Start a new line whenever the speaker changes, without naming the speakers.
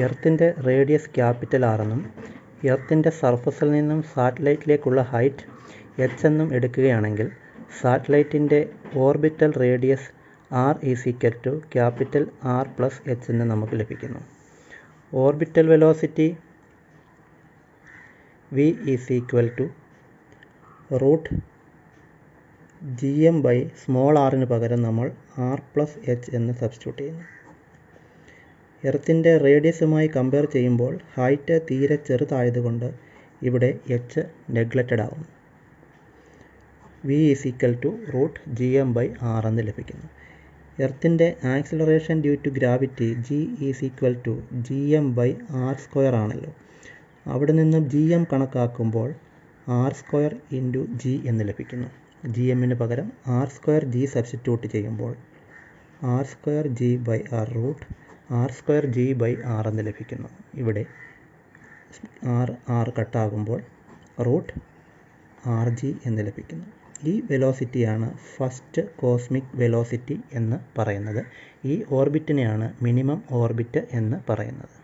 എർത്തിന്റെ radius capital R എന്നും എർത്തിന്റെ സർഫസിൽ നിന്നും സാറ്റലൈറ്റിലേക്കുള്ള ഹൈറ്റ് എച്ച് എന്നും എടുക്കുകയാണെങ്കിൽ സാറ്റലൈറ്റിന്റെ orbital radius R is equal to capital R plus H എന്ന് നമുക്ക് ലഭിക്കുന്നു. Orbital velocity V is equal to root G M by small ആറിന് പകരം നമ്മൾ ആർ പ്ലസ് എച്ച് എന്ന് സബ്സ്റ്റിറ്റ്യൂട്ട് ചെയ്യുന്നു. എർത്തിന്റെ റേഡിയസുമായി കമ്പയർ ചെയ്യുമ്പോൾ ഹൈറ്റ് തീരെ ചെറുതായതുകൊണ്ട് ഇവിടെ എച്ച് നെഗ്ലക്റ്റഡ് ആകുന്നു V is equal to root G M by R എന്ന് ലഭിക്കുന്നു. എർത്തിന്റെ acceleration due to gravity G is equal to G M by R square ആണല്ലോ. അവിടെ നിന്നും ജി എം കണക്കാക്കുമ്പോൾ ആർ സ്ക്വയർ ഇന്റു ജി എന്ന് ലഭിക്കുന്നു. ജി എമ്മിന് പകരം ആർ സ്ക്വയർ ജി സബ്സ്റ്റിറ്റ്യൂട്ട് ചെയ്യുമ്പോൾ R square G by R root R square G by R എന്ന് ലഭിക്കുന്നു. ഇവിടെ ആർ ആർ കട്ടാകുമ്പോൾ റൂട്ട് ആർ ജി എന്ന് ലഭിക്കുന്നു. ഈ വെലോസിറ്റിയാണ് ഫസ്റ്റ് കോസ്മിക് വെലോസിറ്റി എന്ന് പറയുന്നത്. ഈ ഓർബിറ്റിനെയാണ് മിനിമം ഓർബിറ്റ് എന്ന് പറയുന്നത്.